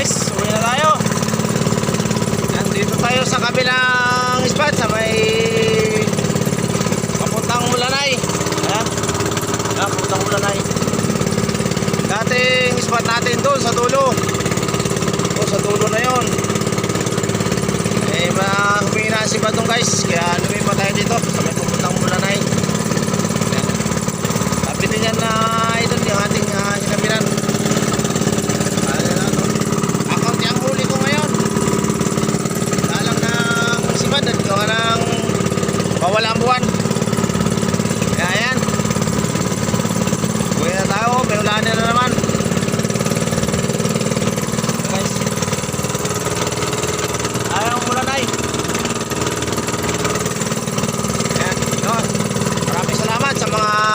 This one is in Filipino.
guys, uwi na tayo. Nandito tayo sa kabilang spot sa may papuntang Mulanay. Ayan. Ayan, papuntang Mulanay. Dating spot natin doon sa dulo. O sa dulo na yon. Eh, mahumina si Batong guys. Kaya lumipat mawala ang buwan. Kaya yan buhay na tayo pero lahat na naman. Guys. Ayaw ang ulan ay yan yun. Maraming salamat sa mga